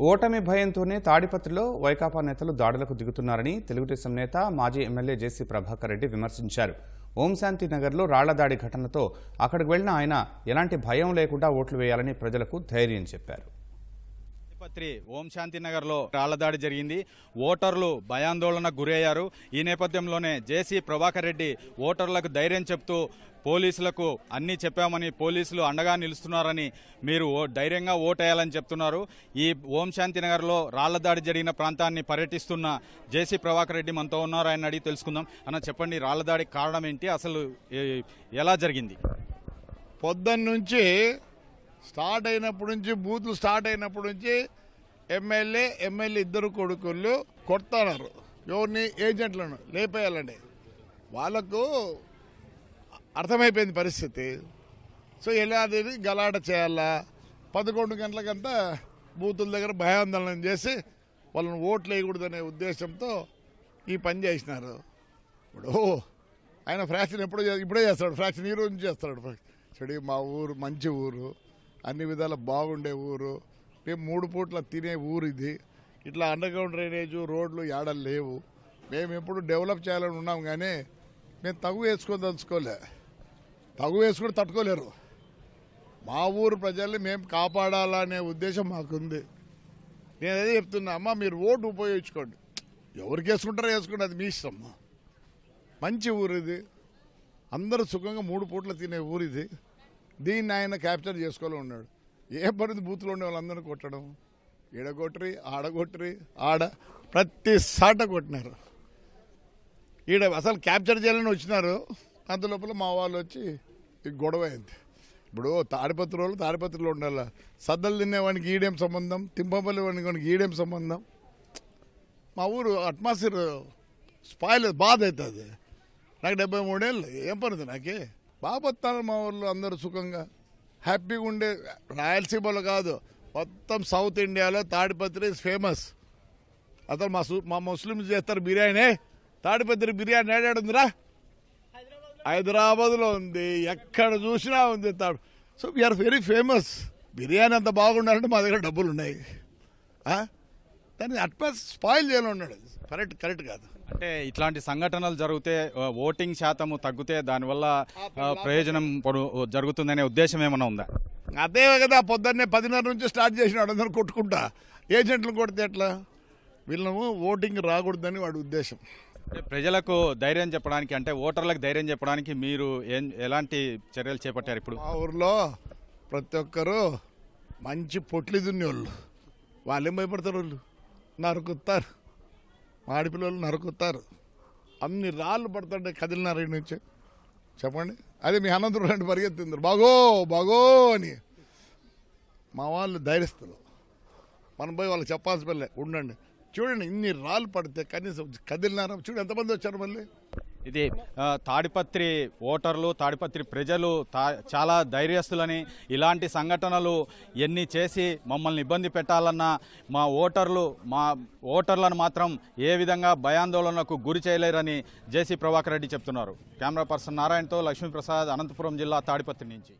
ఓటమి భయంతోనే తాడిపత్రిలో వైకాపా నేతలు దాడులకు దిగుతున్నారని తెలుగుదేశం నేత మాజీ ఎమ్మెల్యే జేసీ ప్రభాకర్ రెడ్డి విమర్శించారు. ఓంశాంతి నగర్లో రాళ్ళ దాడి ఘటనతో అక్కడికి వెళ్ళిన ఆయన ఎలాంటి భయం లేకుండా ఓట్లు వేయాలని ప్రజలకు ధైర్యం చెప్పారు. ఆసుపత్రి ఓం శాంతి నగర్లో రాళ్ళదాడి జరిగింది. ఓటర్లు భయాందోళనకు గురయ్యారు. ఈ నేపథ్యంలోనే జేసీ ప్రభాకర్ రెడ్డి ఓటర్లకు ధైర్యం చెప్తూ పోలీసులకు అన్నీ చెప్పామని పోలీసులు అండగా నిలుస్తున్నారని మీరు ఓ- ధైర్యంగా ఓటేయాలని చెప్తున్నారు. ఈ ఓం శాంతి నగర్లో రాళ్ళదాడి జరిగిన ప్రాంతాన్ని పర్యటిస్తున్న జేసీ ప్రభాకర్ రెడ్డి మనతో ఉన్నారు. ఆయన అడిగి తెలుసుకుందాం. అన్న చెప్పండి రాళ్ళదాడి కారణం ఏంటి? అసలు ఎలా జరిగింది? పొద్దున్న నుంచి స్టార్ట్ అయినప్పటి నుంచి బూతులు స్టార్ట్ అయినప్పటి నుంచి ఎమ్మెల్యే ఎమ్మెల్యే ఇద్దరు కొడుకులు కొడుతున్నారు ఎవరిని? ఏజెంట్లను. లేపేయాలండి. వాళ్ళకు అర్థమైపోయింది పరిస్థితి. సో ఎలా గలాట చేయాలా? పదకొండు గంటలకంతా బూతుల దగ్గర భయాందోళన చేసి వాళ్ళని ఓట్లు వేయకూడదనే ఉద్దేశంతో ఈ పని చేసినారు. ఇప్పుడు ఆయన ఫ్రాక్షన్ ఎప్పుడో చే- ఇప్పుడే చేస్తాడు. ఫ్రాక్షన్ ఈ రోజు నుంచి చేస్తాడు. ఫ్రాక్షన్. మా ఊరు మంచి ఊరు. అన్ని విధాలు బాగుండే ఊరు. మేము మూడు పూట్ల తినే ఊరు ఇది. ఇట్లా అండర్ గ్రౌండ్ డ్రైనేజ్ రోడ్లు ఏడలు లేవు. మేము ఎప్పుడు డెవలప్ చేయాలని ఉన్నాం కానీ మేము తగు వేసుకోదలుచుకోలే తగు వేసుకుని తట్టుకోలేరు. మా ఊరు ప్రజల్ని మేము కాపాడాలనే ఉద్దేశం మాకుంది. నేను అదే చెప్తున్నా అమ్మ మీరు ఓటు ఉపయోగించుకోండి. ఎవరికి వేసుకుంటారో వేసుకోండి అది మీ ఇష్టం. మంచి ఊరు ఇది. అందరూ సుఖంగా మూడు పూట్ల తినే ఊరు ఇది. దీన్ని ఆయన క్యాప్చర్ చేసుకోవాలి ఉన్నాడు ఏ పరిధి బూత్లో ఉండే వాళ్ళందరినీ కొట్టడం? ఈడ కొట్టరి ఆడ ఆడ ప్రతి సాట కొట్టినారు. ఈడ అసలు క్యాప్చర్ చేయాలని వచ్చినారు. అంత లోపల మా వాళ్ళు వచ్చి ఈ గొడవ అయింది. ఇప్పుడు తాడిపత్రి వాళ్ళు తాడిపత్రిలో ఉండాలి. సద్దలు తినేవానికి ఈడేం సంబంధం? తింపపల్లి వానికి ఈడేం సంబంధం? మా ఊరు అట్మాస్ఫియర్ స్పాయిల్ బాధ అవుతుంది. నాకు డెబ్బై మూడేళ్ళు ఏం పడుతుంది నాకే? బాగా మా ఊళ్ళో అందరూ సుఖంగా హ్యాపీగా ఉండే రాయలసీమలో కాదు మొత్తం సౌత్ ఇండియాలో తాడిపత్రి ఇస్ ఫేమస్ అతను మా మా ముస్లిమ్స్ చేస్తారు బిర్యానీ. తాడిపత్రి బిర్యానీ ఏడాడుందిరా హైదరాబాద్లో ఉంది ఎక్కడ చూసినా ఉంది తాడు. So we are very famous biryani అంత బాగుండాలంటే మా దగ్గర డబ్బులు ఉన్నాయి. దాన్ని అట్మాస్ స్పాయిల్ చేయాలన్నాడు ఉన్నాడు. కరెక్ట్ కరెక్ట్ కాదు. అంటే ఇట్లాంటి సంఘటనలు జరిగితే ఓటింగ్ శాతము తగ్గితే దానివల్ల ప్రయోజనం పడు- జరుగుతుందనే ఉద్దేశం ఏమైనా ఉందా? అదే కదా పొద్దున్నే పదిన్నర నుంచి స్టార్ట్ చేసినాడు అందరూ కొట్టుకుంటా. ఏజెంట్లు కొడితే ఎట్లా? వీళ్ళను ఓటింగ్ రాకూడదని వాడి ఉద్దేశం. ప్రజలకు ధైర్యం చెప్పడానికి అంటే ఓటర్లకు ధైర్యం చెప్పడానికి మీరు ఏం ఎలాంటి చర్యలు చేపట్టారు ఇప్పుడు? మా ఊర్లో ప్రతి ఒక్కరు మంచి పొట్లి దున్నేవాళ్ళు వాళ్ళేం భయపడతారు వాళ్ళు? నరుకుతారు. మాడిపిల్లలు నరుకుతారు. అన్ని రాళ్ళు పడుతుంటే కదిలినారు నుంచి. చెప్పండి? అదే మీ అనంతరం రెండు పరిగెత్తిందరు బాగో బాగో అని. మా వాళ్ళు ధైర్యస్తులు. మనం పోయి వాళ్ళకి చెప్పాల్సి పల్లె ఉండండి. చూడండి ఇన్ని రాళ్ళు పడితే కనీసం కదిలినారా? చూడు ఎంతమంది వచ్చారు మళ్ళీ? ఇది తాడిపత్రి ఓటర్లు తాడిపత్రి ప్రజలు తా- చాలా ధైర్యస్తులని ఇలాంటి సంఘటనలు ఎన్ని చేసి మమ్మల్ని ఇబ్బంది పెట్టాలన్నా మా ఓటర్లు మా ఓటర్లను మాత్రం ఏ విధంగా భయాందోళనకు గురి చేయలేరని జేసీ ప్రభాకర్ రెడ్డి చెప్తున్నారు. కెమెరా పర్సన్ నారాయణతో లక్ష్మీప్రసాద్ అనంతపురం జిల్లా తాడిపత్రి నుంచి.